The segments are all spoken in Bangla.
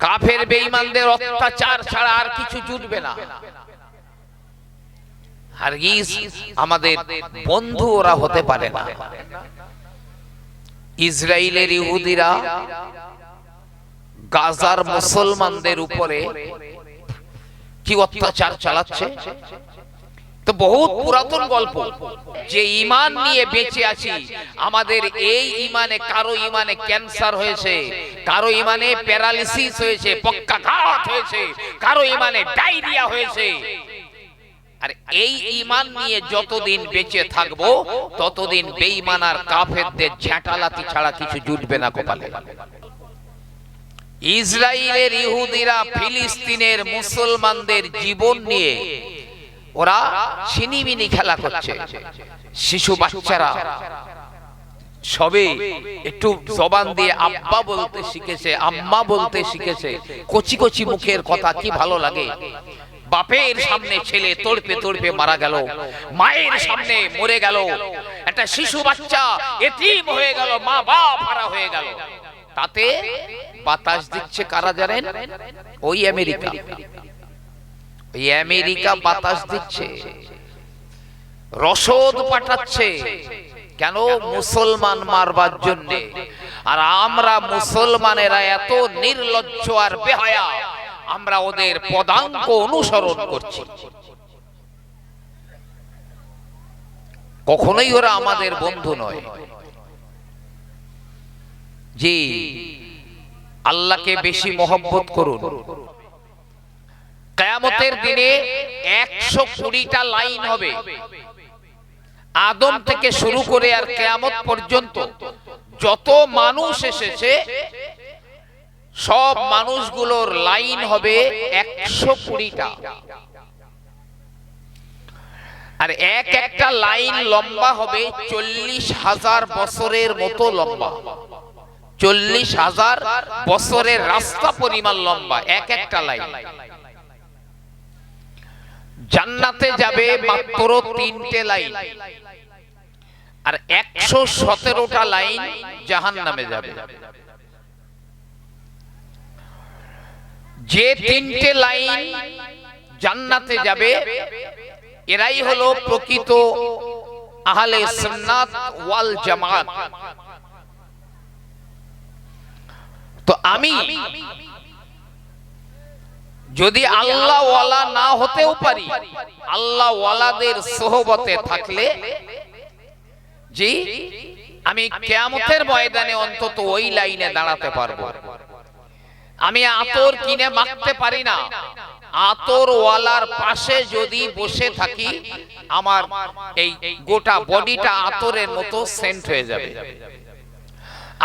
কাফের বেঈমানদের অত্যাচার ছাড়া আর কিছু জুটবে না। হারগিজ আমাদের বন্ধু ওরা হতে পারে না। ইসরায়েলের ইহুদিরা গাজার মুসলমানদের উপরে কি অত্যাচার চালাচ্ছে? বহুত পুরাতন গল্প যে ইমান নিয়ে বেঁচে আছি। আমাদের এই ইমানে কারও ইমানে ক্যান্সার হয়েছে, কারও ইমানে প্যারালিসিস হয়েছে, পক্ষাঘাত হয়েছে, কারও ইমানে ডায়রিয়া হয়েছে। আর এই ইমান নিয়ে যতদিন বেঁচে থাকব, ততদিন বেঈমান আর কাফেরদের ঝাঁটালাতি ছাড়া কিছু জুটবে না কপালে। ইসরায়েলের ইহুদিরা ফিলিস্তিনের মুসলমানদের জীবন নিয়ে ওরা ছিনিমিনি খেলা করছে। শিশু বাচ্চারা। সবে একটু জবান দিয়ে আব্বা বলতে শিখেছে, আম্মা বলতে শিখেছে, কচি কচি মুখের কথা কি ভালো লাগে। বাপের সামনে ছেলে তড়পে তড়পে মারা গেল, মায়ের সামনে মরে গেল। একটা শিশু বাচ্চা এতিম হয়ে গেল, মা বাপ হারা হয়ে গেল। তাতে বাতাস দিচ্ছে কারা জানেন? ওই আমেরিকা। আমেরিকা বাতাস দিচ্ছে। রসদ পাঠাচ্ছে। কেন মুসলমান মারবার জন্য? আর আমরা মুসলমানেরা এত নির্লজ্জ আর বেহায়া, আমরা ওদের পদাঙ্ক অনুসরণ করছি। কখনোই ওরা আমাদের বন্ধু নয়। জি, আল্লাহকে বেশি মহব্বত করুন। কেয়ামতের দিনে একশো কুড়িটা লাইন হবে। আদম থেকে শুরু করে আর কেয়ামত পর্যন্ত যত মানুষ এসেছে সব মানুষগুলোর লাইন হবে একশো কুড়িটা। আর এক একটা লাইন লম্বা হবে চল্লিশ হাজার বছরের মতো লম্বা। চল্লিশ হাজার বছরের রাস্তা পরিমাণ লম্বা। এক একটা লাইন। জান্নাতে যাবে মাত্র তিনটে লাইন। আর একশো সতেরোটা লাইন জাহান নামে যাবে। যে তিনটে লাইন জান্নাতে যাবে, এরাই হলো প্রকৃত আহলে সুন্নাত ওয়াল জামাত। তো আমি যদি আল্লাহ ওয়ালা না হতেও পারি আল্লাহ ওয়ালাদের সোহবতে থাকলে জি আমি কেয়ামতের ময়দানে অন্তত ওই লাইনে দাঁড়াতে পারব। আমি আতর কিনে মাখতে পারি না। আতর ওয়ালার পাশে যদি বসে থাকি আমার এই গোটা বডিটা আতরের মতো সেন্ট হয়ে যাবে।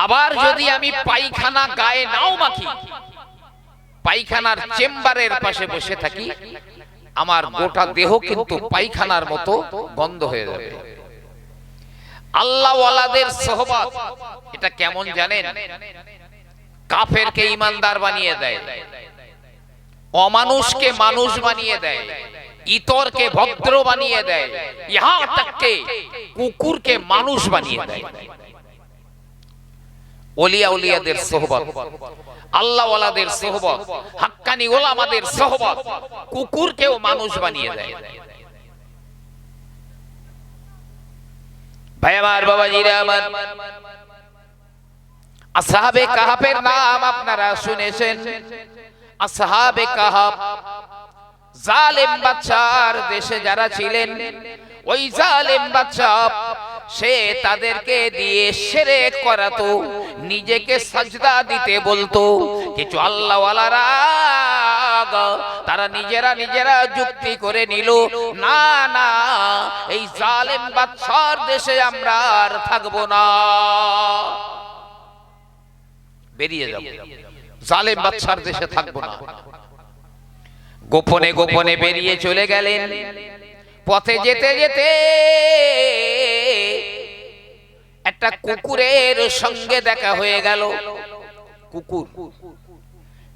আবার যদি আমি পায়খানা গায়ে নাও মাখি পায়খানার চেম্বারের পাশে বসে থাকি আমার গোটা দেহ কিন্তু পায়খানার মতো গন্ধ হয়ে যাবে। আল্লাহ ওয়ালাদের সোহবত এটা কেমন জানেন? কাফেরকে ইমানদার বানিয়ে দেয়। অমানুষকে মানুষ বানিয়ে দেয়। ইতরকে ভদ্র বানিয়ে দেয়। ইহা তককে কুকুরকে মানুষ বানিয়ে দেয়। ওলিয়া উলিয়াদের সোহবত। আল্লাহ ওয়ালাদের সোহবত। হাক্কানি ওলামাদের সোহবত। কুকুরকেও মানুষ বানিয়ে দেয়। কাহাবের নাম আপনারা শুনেছেন। আসহাবে কাহাব। জালেম বাচ্চার দেশে যারা ছিলেন, ওই জালেম বাচ্চা সে তাদেরকে দিয়ে সেরে করাতো, নিজেকে সাজদা দিতে বলতো। কিছু আল্লাহওয়ালারা তারা নিজেরা নিজেরা যুক্তি করে নিল, না না, এই জালেম বাচ্চার দেশে আমরা আর থাকব না। বেরিয়ে যাব। জালেম বাচ্চার দেশে থাকব না। গোপনে গোপনে বেরিয়ে চলে গেলেন। পথে যেতে যেতে একটা কুকুরের সঙ্গে দেখা হয়ে গেল। কুকুর।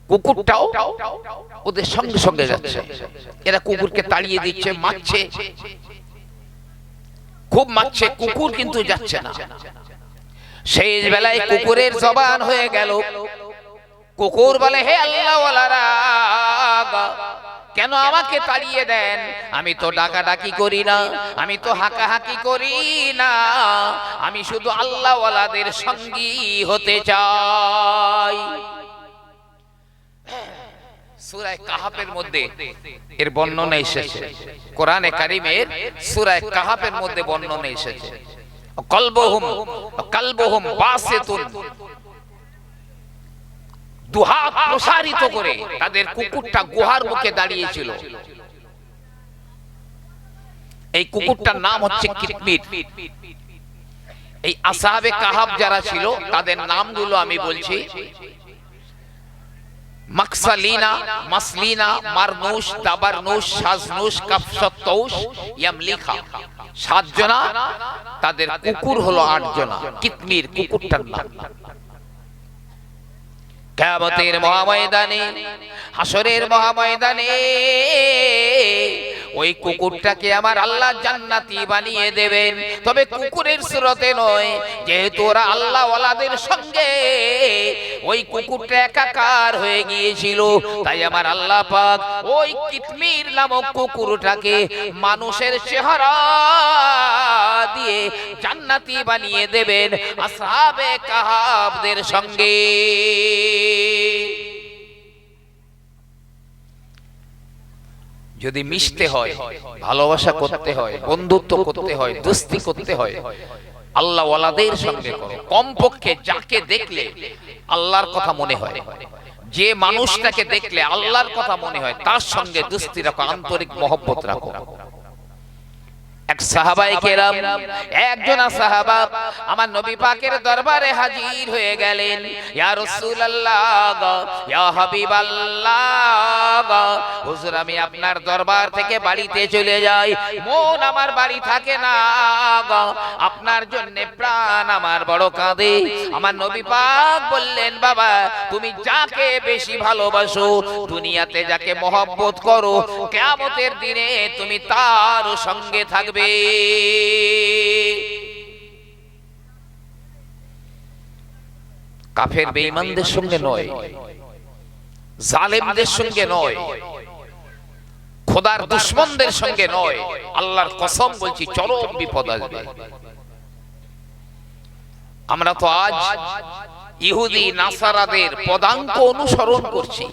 কুকুরটাও ওদের সঙ্গে সঙ্গে যাচ্ছে। এরা কুকুরকে তাড়িয়ে দিচ্ছে মারছে। খুব মারছে। কুকুর কিন্তু যাচ্ছে না। শেষ বেলায় কুকুরের জবান হয়ে গেল। কুকুর বলে হে আল্লাহওয়ালারা কেন আমাকে তাড়িয়ে দেন? আমি তো ডাকাডাকি করি না। আমি তো হাঁকাহাঁকি করি না। আমি শুধু আল্লাহওয়ালাদের সঙ্গী হতে চাই। সূরায়ে কাহাফের মধ্যে এর বর্ণনা এসেছে। কোরআনে কারিমের সূরায়ে কাহাফের মধ্যে বর্ণনা এসেছে। কলবহুম কালবহুম বাসিতুন। দুহাত প্রসারিত করে তাদের কুকুরটা গুহার মুখে দাঁড়িয়েছিল। এই কুকুরটার নাম হচ্ছে কিতমির এই আসাহাবে কাহাব যারা ছিল, তাদের নামগুলো আমি বলছি। মাকসালিনা, মাসলিনা ইয়ামলিখা। সাতজনা, তাদের কুকুর হলো আটজনা। কিতমির কুকুরটার নাম। কেয়ামতের মহাময়দানে হাসরের মহাময়দানে, ওই কুকুরটাকে আমার আল্লাহ জান্নাতি বানিয়ে দেবেন। তবে কুকুরের সুরতে নয়, যেহেতু ওরা আল্লাহ ওয়ালাদের সঙ্গে, ওই কুকুরটা একাকার হয়ে গিয়েছিল। তাই আমার আল্লাহ পাক ওই কিতমির নামক কুকুরটাকে মানুষের চেহারা দিয়ে জান্নাতি বানিয়ে দেবেন আসহাবে কাহাবদের সঙ্গে। যদি মিশতে হয় ভালোবাসা করতে হয় বন্ধুত্ব করতে হয় দোস্তি করতে হয় আল্লাহ ওয়ালাদের সঙ্গে করো। কমপক্ষে যাকে দেখলে আল্লাহর কথা মনে হয়। যে মানুষটাকে দেখলে আল্লাহর কথা মনে হয় তার সঙ্গে দুস্তি রাখো আন্তরিক মহব্বত রাখো। এক সাহাবাই কেরাম, একজন সাহাবা আমার নবী পাকের দরবারে হাজির হয়ে গেলেন। ইয়া রাসূলুল্লাহ, ইয়া হাবিবাল্লাহ, হুজুর, আমি আপনার দরবার থেকে বাড়িতে চলে যাই। মন আমার বাড়ি থাকে না গো। আপনার জন্য প্রাণ আমার বড় কাঁদে। আমার নবী পাক বললেন, বাবা, তুমি যাকে বেশি ভালোবাসো, দুনিয়াতে যাকে মহব্বত করো, কিয়ামতের দিনে তুমি তার সঙ্গে থাকবে। কাফের বেঈমানদের সঙ্গে নয় জালেমদের সঙ্গে নয় খোদার দুশ্মনদের সঙ্গে নয় আল্লাহর কসম বলছি চরম বিপদ আসবে। আমরা তো আজ ইহুদি নাসারাদের পদাঙ্ক অনুসরণ করছি।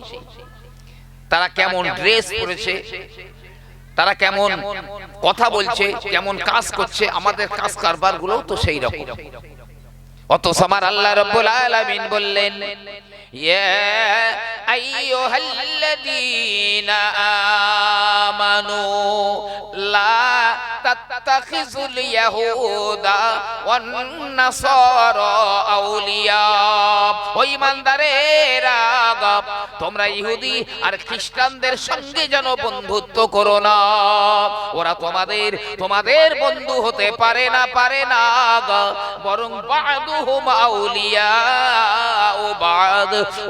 তারা কেমন ড্রেস পরেছে? তারা কেমন কথা বলছে কেমন কাজ করছে আমাদের কাজ কারবারগুলো তো সেই রকম। অত আমার আল্লাহ রব্বুল আলামিন বললেন, ইয়া আইয়ুহাল্লাযীনা আমানু লা তাত্তাখিযুল ইয়াহুদা ওয়ান নাসারা আউলিয়া। ও ঈমানদারেরা, তোমরা ইহুদি আর খ্রিস্টানদের সঙ্গে যেন বন্ধুত্ব করো না। ওরা তোমাদের তোমাদের বন্ধু হতে পারে না পারে না বরং বাদুহুম আউলিয়া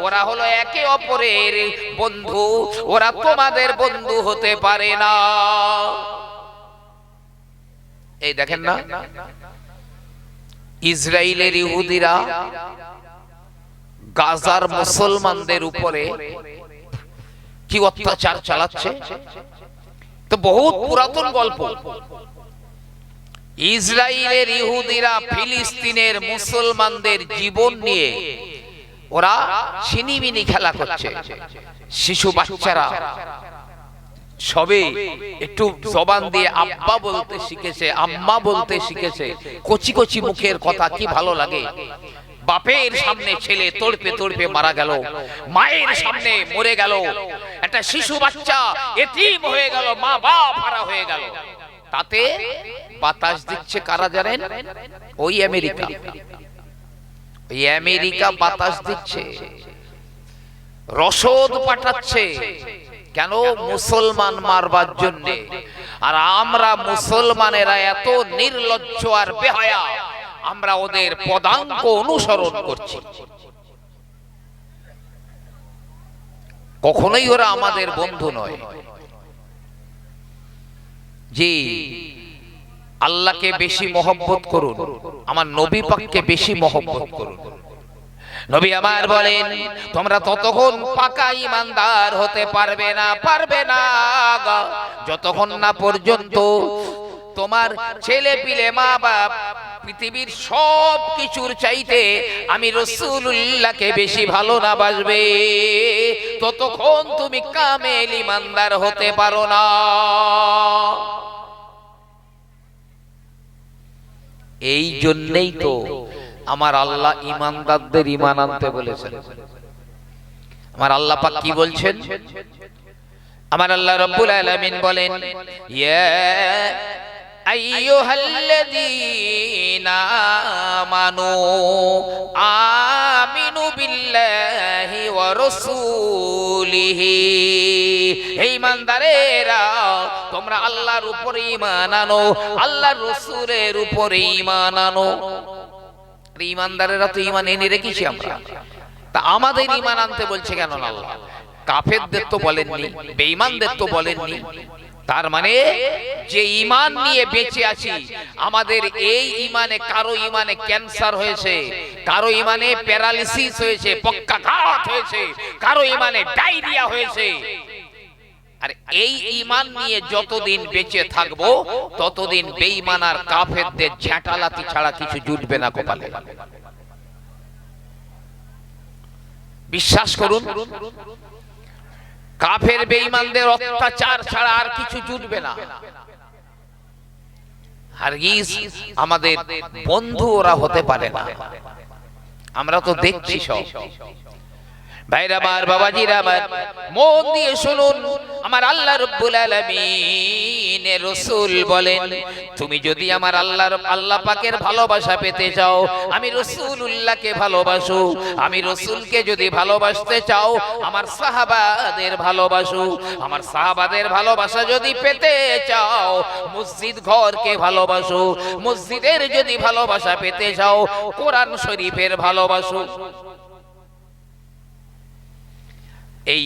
ওরা হলো একে অপরের বন্ধু। ওরা তোমাদের বন্ধু হতে পারে না। এই দেখেন না। ইসরায়েলের ইহুদিরা গাজার মুসলমানদের উপরে কি অত্যাচার চালাচ্ছে? তো বহুত পুরাতন গল্প। ইসরায়েলের ইহুদিরা ফিলিস্তিনের মুসলমানদের জীবন নিয়ে ওরা ছিনিমিনি খেলা করছে। শিশু বাচ্চারা সবে একটু জবান দিয়ে আব্বা বলতে শিখেছে, আম্মা বলতে শিখেছে, কচি কচি মুখের কথা কি ভালো লাগে। বাপের সামনে ছেলে তড়পে তড়পে মারা গেল, মায়ের সামনে মরে গেল, একটা শিশু বাচ্চা এতিম হয়ে গেল মা বাপ হারা হয়ে গেল। তাতে বাতাস দিচ্ছে কারা জানেন? ওই আমেরিকা। ওই আমেরিকা বাতাস দিচ্ছে। রসদ পাঠাচ্ছে। কেন? মুসলমান মারবার জন্য। আর আমরা মুসলমানেরা এত নির্লজ্জ আর বেহায়া, আমরা ওদের পদাঙ্ক অনুসরণ করছি। কখনোই ওরা আমাদের বন্ধু নয়। জি, আল্লাহকে বেশি মহব্বত করুন, আমার নবী পাককে বেশি মহব্বত করুন। নবী আমার বলেন, তোমরা ততক্ষণ পাকা ইমানদার হতে পারবে না পারবে না যতক্ষণ না পর্যন্ত তোমার ছেলে পিলে মা বাপ পৃথিবীর সব কিছুর চাইতে আমি রসুল্লাহকে বেশি ভালো না বাসবে। ততক্ষণ তুমি কামেল ইমানদার হতে পারো না। এই জন্যই তো আমার আল্লাহ ইমানদারদের ইমান আনতে বলেছেন। আমার আল্লাহ পাক কি বলছেন? আমার আল্লাহ রব্বুল আলামিন বলেন, ইয়া আইয়ুহাল্লাযীনা আমানু আমিনু বিল্লাহি ওয়া রাসূলিহি। হে ইমানদারেরা তোমরা আল্লাহর উপরে ঈমান আনো, আল্লাহর রাসূলের উপরে ঈমান আনো। ইমানদারেরা তো ঈমান এনে রেখেছি আমরা। তা আমাদের ঈমান আনতে বলছে কেন আল্লাহ? কাফেরদের তো বলেননি, বেঈমানদের তো বলেননি। তার মানে যে ইমান নিয়ে বেঁচে আছি আমাদের এই ইমানে কারও ইমানে ক্যান্সার হয়েছে কারও ইমানে প্যারালিসিস হয়েছে পক্ষাঘাত হয়েছে কারও ইমানে ডায়রিয়া হয়েছে। আর এই ইমান নিয়ে যতদিন বেঁচে থাকব ততদিন বেঈমান আর কাফেরদের ঝাঁটালাতি ছাড়া কিছু জুটবে না কপালে। বিশ্বাস করুন কাফের বেঈমানদের অত্যাচার ছাড়া আর কিছু জুটবে না। হারগিজ আমাদের বন্ধু ওরা হতে পারে না। আমরা তো দেখছি সব। ভাইরা আমার বাবাজিরা আমার, মন দিয়ে শুনুন। আমার আল্লাহ রব্বুল আলামিন রাসূল বলেন, তুমি যদি আমার আল্লাহর, আল্লাহ পাকের ভালোবাসা পেতে চাও, আমি রাসূলুল্লাহকে ভালোবাসো। আমি রাসূলকে যদি ভালোবাসতে চাও, আমার সাহাবাদের ভালোবাসো। আমার সাহাবাদের ভালোবাসা যদি পেতে চাও, মসজিদ ঘরকে ভালোবাসো। মসজিদের যদি ভালোবাসা পেতে চাও, কোরআন শরীফের ভালোবাসো। এই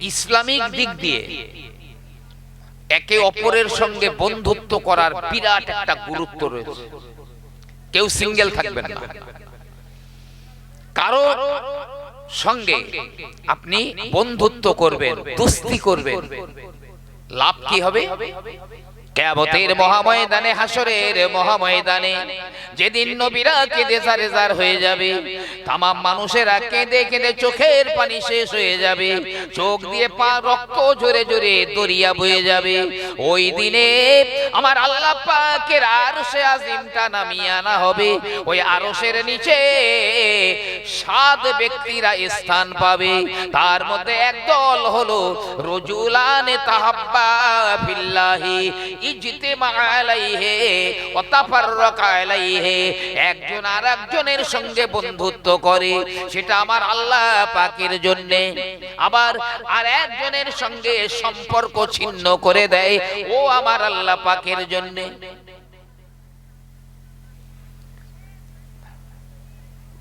ইসলামিক দিক দিয়ে একে অপরের সঙ্গে বন্ধুত্ব করার বিরাট একটা গুরুত্ব রয়েছে। কেউ সিঙ্গেল থাকবে না। কারও সঙ্গে আপনি বন্ধুত্ব করবেন দুস্তি করবেন। লাভ কি হবে? কেয়ামতের মহাময়দানে হাসরের মহাময়দানে যেদিন নবীরা কেঁদে সারে সার হয়ে যাবে তামাম মানুষেরা কেঁদে কেঁদে চোখের পানি শেষ হয়ে যাবে চোখ দিয়ে পা রক্ত ঝরে ঝরে দরিয়া বয়ে যাবে। ওই দিনে আমার আল্লাহ পাকের আরশে আজিমটা নামিয়ে আনা হবে। ওই আরশের নিচে সাত ব্যক্তিরা স্থান পাবে। তার মধ্যে একদল হলো রজুলানে তাহাব্বা বিল্লাহি একজন আরেকজনের সঙ্গে বন্ধুত্ব করে, সেটা আমার আল্লাহ পাকের জন্য। আবার আর একজনের সঙ্গে সম্পর্ক ছিন্ন করে দেয়, ও আমার আল্লাহ পাকের জন্য।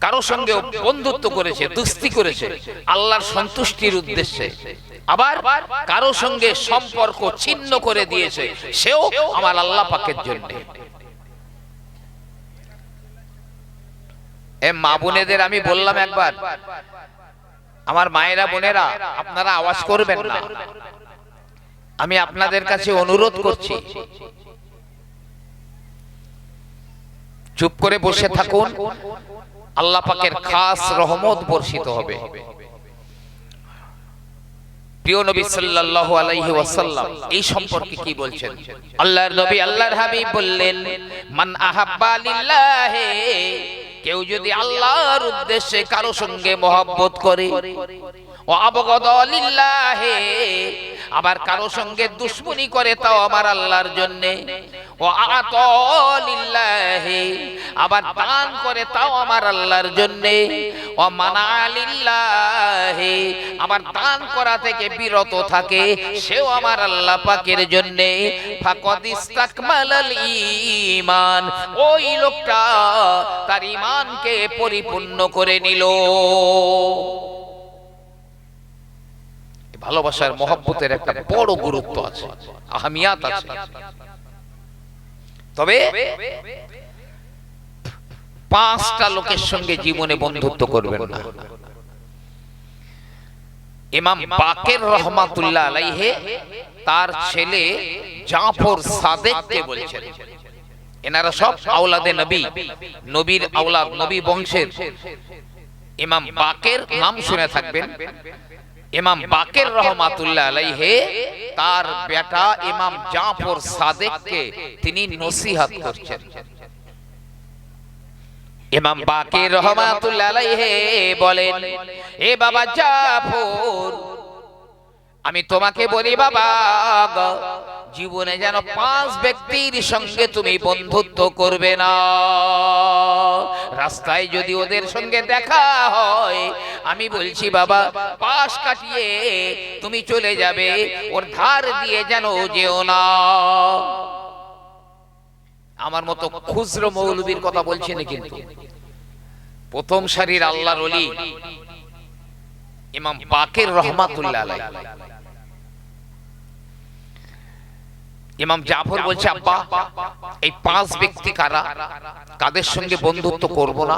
কারও সঙ্গে বন্ধুত্ব করেছে, দুস্তি করেছে, আল্লাহর সন্তুষ্টির উদ্দেশ্যে। আবার কারও সঙ্গে সম্পর্ক ছিন্ন করে দিয়েছে। সেও আমার আল্লাহ পাকের জন্য। এ মা বোনেদের আমি বললাম একবার আমার মায়েরা বোনেরা আপনারা আওয়াজ করবেন না। আমি আপনাদের কাছে অনুরোধ করছি। চুপ করে বসে থাকুন। আল্লাহ পাকের খাস রহমত বর্ষিত হবে। প্রিয় নবী সাল্লাল্লাহু আলাইহি ওয়াসাল্লাম, এই সম্পর্কে কি বলছেন? আল্লাহর নবী আল্লাহর হাবিব বললেন, মান আহাব্বা লিল্লাহি কেউ যদি আল্লাহর উদ্দেশ্যে কারও সঙ্গে মহব্বত করে আবার কারও সঙ্গে দুশ্মনী করে তাও আমার আল্লাহর জন্য। ও আতলিল্লাহি আবার দান করে তাও আমার আল্লাহর জন্য। ও মানালিল্লাহি আবার দান করা থেকে বিরত থাকে, সেও আমার আল্লাহ পাকের জন্য। ফাকাদ ইস্তাকমালাল ঈমান। ওই লোকটা তার ঈমানকে পরিপূর্ণ করে নিল। ভালোবাসার মহব্বতের একটা বড় গুরুত্ব আছে, আহমিয়াত আছে। তবে পাঁচটা লোকের সঙ্গে জীবনে বন্ধুত্ব করবেন না। ইমাম বাকের রহমাতুল্লাহ আলাইহে তার ছেলে জাফর সাদেককে বলছেন, এনারা সব আওলাদে নবী, নবীর আওলাদ, নবী বংশের। ইমাম বাকের নাম শুনে থাকবেন ইমাম বাকের রহমাতুল্লাহ আলাইহে তার বেটা ইমাম জাফর সাদেককে তিনি নসিহত করছেন। ইমাম বাকের রহমাতুল্লাহ আলাইহে বলেন এ বাবা জাফর আমি তোমাকে বলি বাবা জীবনে যেন পাঁচ ব্যক্তির সঙ্গে তুমি বন্ধুত্ব করবে না। রাস্তায় যদি ওদের সঙ্গে দেখা হয়, আমি বলছি, বাবা, পাশ কাটিয়ে তুমি চলে যাবে, ওর ধার দিয়ে যেন যেও না। আমার মতো খুচরো মৌলবীর কথা বলছি না কিন্তু। প্রথম সারির আল্লাহর অলি ইমাম বাকের রহমাতুল্লাহ আলাইহি। ইমাম জাফর বলছে, আব্বা, এই পাঁচ ব্যক্তি কারা? কাদের সঙ্গে বন্ধুত্ব করব না?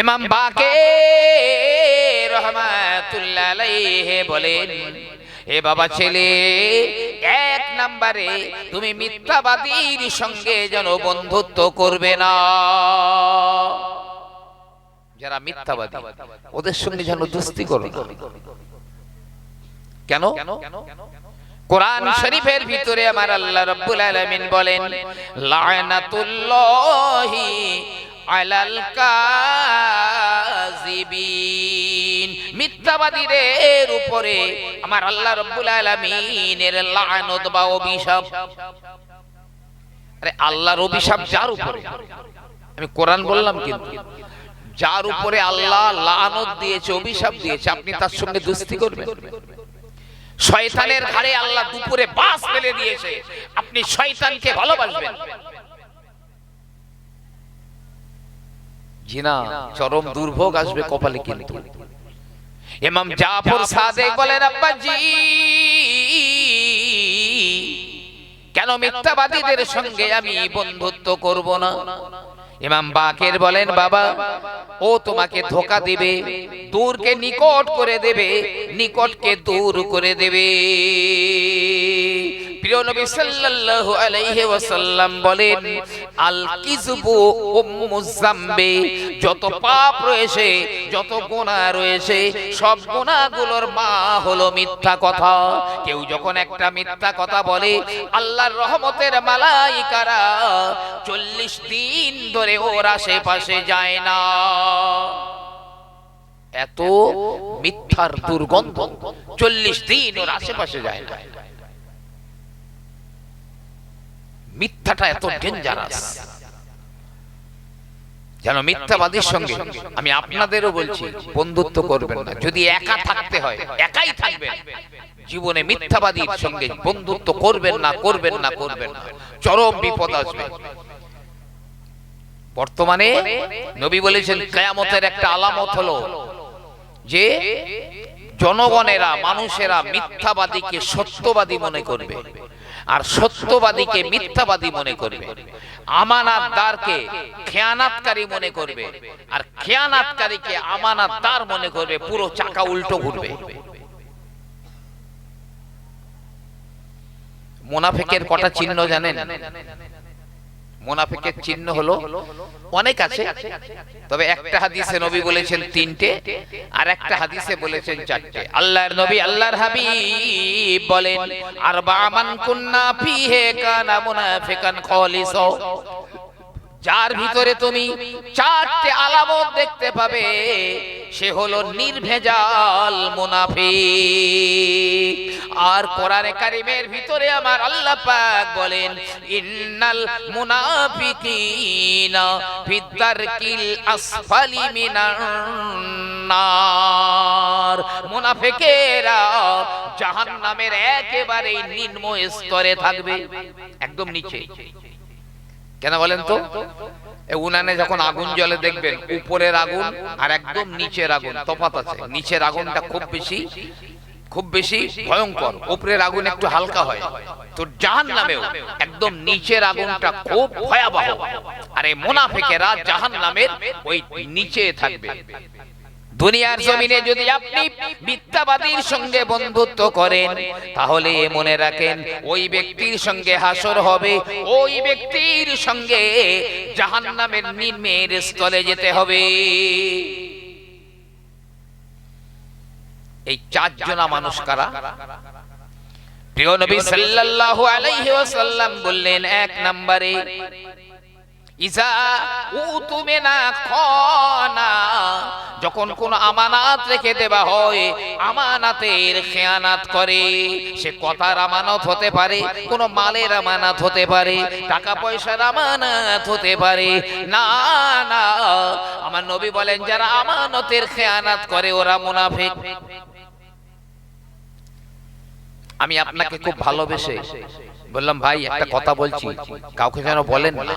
ইমাম বাকে রহমাতুল্লাহ আলাইহি বলেন হে বাবা ছেলে, এক নম্বরে তুমি মিথ্যাবাদীর সঙ্গে যেন বন্ধুত্ব করবে না। যারা মিথ্যাবাদী, ওদের সঙ্গে যেন দোস্তি করো না। কেন? কোরআন শরীফের ভিতরে আমার আল্লাহ রাব্বুল আলামিন বলেন লানাতুল্লাহি আলাল কাযিবিন। মিথ্যাবাদীদের উপরে আমার আল্লাহ রাব্বুল আলামিনের লানত বা অভিশাপ। আরে আল্লাহর অভিশাপ যার উপরে? আমি কোরআন বললাম কিন্তু। যার উপরে আল্লাহ লানত দিয়েছে অভিশাপ দিয়েছে আপনি তার সঙ্গে দোস্তি করবেন। শয়তানের ঘাড়ে আল্লাহ দুপুরে বাস ফেলে দিয়েছে। আপনি শয়তানকে ভালোবাসবেন। জিনা, চরম দুর্ভোগ আসবে কপালে কিন্তু। ইমাম জাফর সাদেক বলেন, আব্বাজি, কেন মিথ্যাবাদীদের সঙ্গে আমি বন্ধুত্ব করব না? ইমাম বাকের বলেন, বাবা, ও তোমাকে ধোকা দেবে, দূরকে নিকট করে দেবে, নিকটকে দূর করে দেবে। প্রিয় নবী সাল্লাল্লাহু আলাইহি ওয়াসাল্লাম বলেন আল কিযবু উম্মুজ জামবে যত পাপ রয়েছে, যত গুনাহ রয়েছে, সব গুনাহগুলোর মা হলো মিথ্যা কথা। কেউ যখন একটা মিথ্যা কথা বলে, আল্লাহর রহমতের মালাইকারা চল্লিশ দিন ধরে ওর আশেপাশে যায় না। এত মিথ্যার দুর্গন্ধ চল্লিশ দিন ওর আশেপাশে যায় না। মিথ্যাটা এত ডেঞ্জারাস যেন মিথ্যাবাদীর সঙ্গে আমি আপনাদেরও বলছি বন্ধুত্ব করবেন না। যদি একা থাকতে হয় একাই থাকবেন। জীবনে মিথ্যাবাদীর সঙ্গে বন্ধুত্ব করবেন না করবেন না করবেন না চরম বিপদ আসবে। বর্তমানে নবী বলেছেন কেয়ামতের একটা আলামত হলো যে জনগণেরা মানুষেরা মিথ্যাবাদীকে সত্যবাদী মনে করবে। আর সত্যবাদীকে মিথ্যাবাদী মনে করবে। আমানাতদারকে খেয়ানাতকারী মনে করবে। আর খেয়ানাতকারীকে আমানাতদার মনে করবে, পুরো চাকা উল্টো ঘুরবে। মোনাফেকের কটা চিহ্ন জানেন? মোনাফেকের চিহ্ন হলো অনেক আছে তবে একটা হাদিসে নবী বলেছেন তিনটে আর একটা হাদিসে বলেছেন চারটে। আল্লাহর নবী আল্লাহর হাবিব বলেন আর বামান কুন্না ফিহে কানা মুনাফিকান খালিস যার ভিতরে তুমি চারটে আলামত দেখতে পাবে সে হলো নির্ভেজাল মুনাফিক। আর কোরআনে কারিমের ভিতরে আমার আল্লাহ পাক বলেন ইন্নাল মুনাফিকিনা ফিদ্দারকিল আসফালি মিনান নার। মুনাফিকেরা জাহান্নামের একেবারে নিম্ন স্তরে থাকবে একদম নিচে। কেন বলেন তো? উনানে যখন আগুন জলে দেখবেন, উপরের আগুন আর একদম নিচের আগুন তফাত আছে। নিচের আগুনটা খুব বেশি খুব বেশি ভয়ঙ্কর। উপরের আগুন একটু হালকা হয়। তো জাহান নামেও একদম নিচের আগুনটা খুব ভয়াবহ। আর এই মোনাফেকেরা জাহান নামের ওই নিচে থাকবে। দুনিয়ার জমিনে যদি আপনি মিথ্যাবাদীর সঙ্গে বন্ধুত্ব করেন তাহলে মনে রাখেন ওই ব্যক্তির সঙ্গে হাসর হবে ওই ব্যক্তির সঙ্গে জাহান্নামের নিম্নের স্থলে যেতে হবে। এই চারজনা মানুষ কারা? প্রিয় নবী সাল্লাল্লাহু আলাইহি ওয়াসাল্লাম বললেন এক নম্বরে ইজা উতুমেনা খনা, যখন কোন আমানত রেখে দেওয়া হয়, আমানাতের খেয়ানাত করে। সে কথার আমানত হতে পারে, কোন মালের আমানত হতে পারে টাকা পয়সার আমানত হতে পারে। না না, আমার নবী বলেন, যারা আমানতের খেয়ানাত করে, ওরা মুনাফিক। আমি আপনাকে খুব ভালোবেসে বললাম, ভাই, একটা কথা বলছি, কাউকে যেন বলেন না।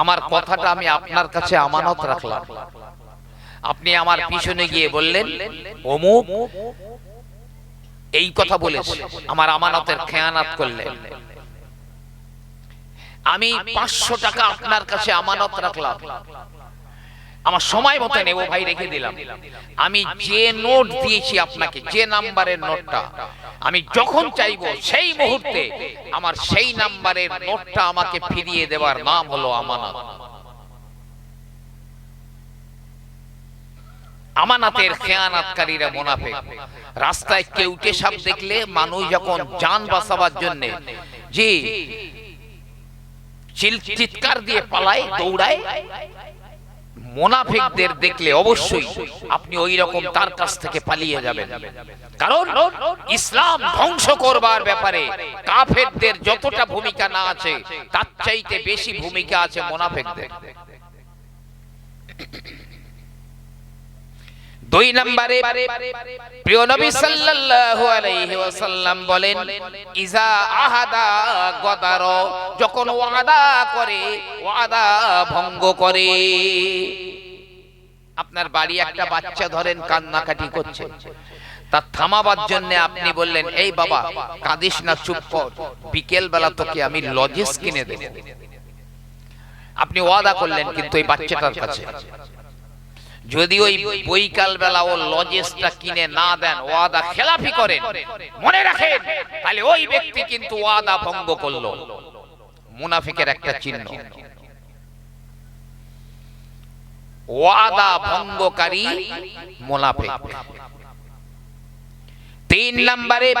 আমার কথাটা আমি আপনার কাছে আমানত রাখলাম। আপনি আমার পিছনে গিয়ে বললেন অমুক এই কথা বলেছে আমার আমানতের খেয়ানাত করলেন। আমি পাঁচশো টাকা আপনার কাছে আমানত রাখলাম। আমার সময় মতো নেব ভাই রেখে দিলাম। আমি যে নোট দিয়েছি আপনাকে যে নাম্বারের নোটটা আমি যখন চাইব সেই মুহূর্তে আমার সেই নাম্বারের নোটটা আমাকে ফিরিয়ে দেওয়ার নাম হলো আমানত। আমানাতের খেয়ানাতকারীরা মুনাফিক। রাস্তায় কেউটে সাপ দেখলে মানুষ যখন যান বাঁচাবার জন্য জি চিৎকার দিয়ে পালায় দৌড়ায় মোনাফিকদের দেখলে অবশ্যই আপনি ওই রকম তার কাছ থেকে পালিয়ে যাবেন। কারণ ইসলাম ধ্বংস করবার ব্যাপারে কাফেরদের যতটা ভূমিকা না আছে, তার চাইতে বেশি ভূমিকা আছে মোনাফিকদের। দুই নম্বরে প্রিয় নবী সাল্লাল্লাহু আলাইহি ওয়াসাল্লাম বলেন, ইজা আহাদা গদার যখন ওয়াদা করে, ওয়াদা ভঙ্গ করে। আপনার বাড়ি একটা বাচ্চা ধরেন, কান্নাকাটি করছে। তার থামাবার জন্য আপনি বললেন, এই বাবা, কাঁদিস না, চুপ কর। বিকেল বেলা তোকে আমি লজেস কিনে দেব। আপনি ওয়াদা করলেন, কিন্তু এই বাচ্চাটার কাছে। যদি ওই বৈকাল বেলা ও লজেসটা কিনে না দেন, ওয়াদা খেলাফি করেন। মনে রাখেন, তাহলে ওই ব্যক্তি কিন্তু ওয়াদা ভঙ্গ করল। মুনাফিকের একটা চিহ্ন। ওয়াদা ভঙ্গকারী মুনাফিক। তিন নম্বরে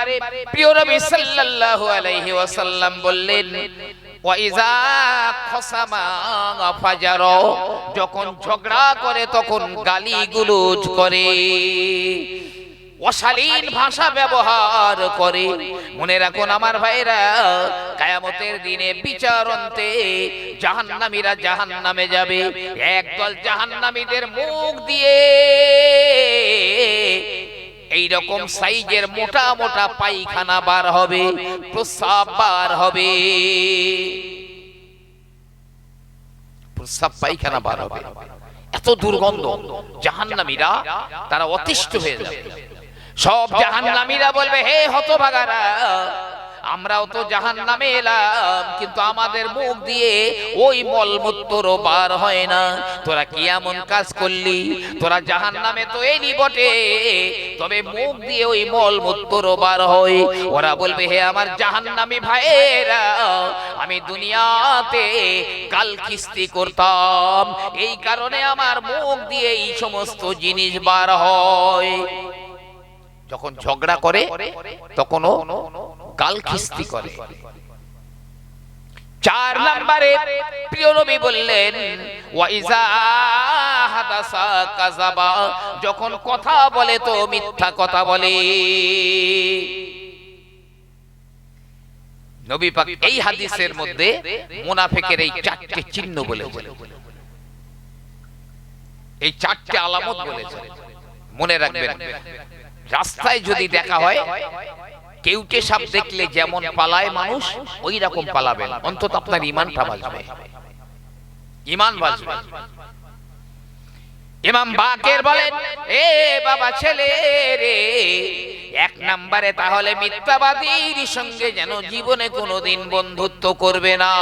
প্রিয় নবী সাল্লাল্লাহু আলাইহি ওয়াসাল্লাম বললেন যখন ঝগড়া করে তখন গালি গুলোজ করে, অশালীন ভাষা ব্যবহার করে। মনে রাখুন আমার ভাইরা, কায়ামতের দিনে বিচারন্তে জাহান্নামীরা জাহান্নামে যাবে। একদল জাহান্নামীদের মুখ দিয়ে এই রকম সাইজের মোটা মোটা পায়খানা বার হবে প্রস্রাব বার হবে। প্রস্রাব পায়খানা বার হবে। এত দুর্গন্ধ। জাহান্নামীরা তারা অতিষ্ঠ হয়ে যাবে। সব জাহান্নামীরা বলবে হে হতভাগারা আমরাও তো জাহান নামে এলাম, কিন্তু আমাদের মুখ দিয়ে ওই মলমূত্র বার হয় না। তোরা কি এমন কাজ করলি? তোরা জাহান নামে তো এলি বটে। তবে মুখ দিয়ে ওই মলমূত্র বার হয়। ওরা বলবে, হে আমার জাহান নামে ভাইয়েরা, আমি দুনিয়াতে কাল কিস্তি করতাম। এই কারণে আমার মুখ দিয়ে এই সমস্ত জিনিস বার হয়। যখন ঝগড়া করে, তখনও কাল খিস্তি করে। চার নম্বরে প্রিয় নবী বললেন যখন কথা বলে তো মিথ্যা কথা বলে। নবী পাক এই হাদিসের মধ্যে মুনাফিকের এই চারটি চিহ্ন বলেছেন। এই চারটি আলামত বলেছেন। মনে রাখবেন রাস্তায় যদি দেখা হয় কেউটে সাপ দেখলে যেমন পালায় মানুষ ওই রকম পালাবেন। অন্তত আপনার ইমানটা বাঁচবে। ইমান বাঁচবে। ইমাম বাকের বলেন, এ বাবা ছেলে রে, এক নম্বরে তাহলে মিথ্যাবাদীর সঙ্গে যেন জীবনে কোনোদিন বন্ধুত্ব করবে না।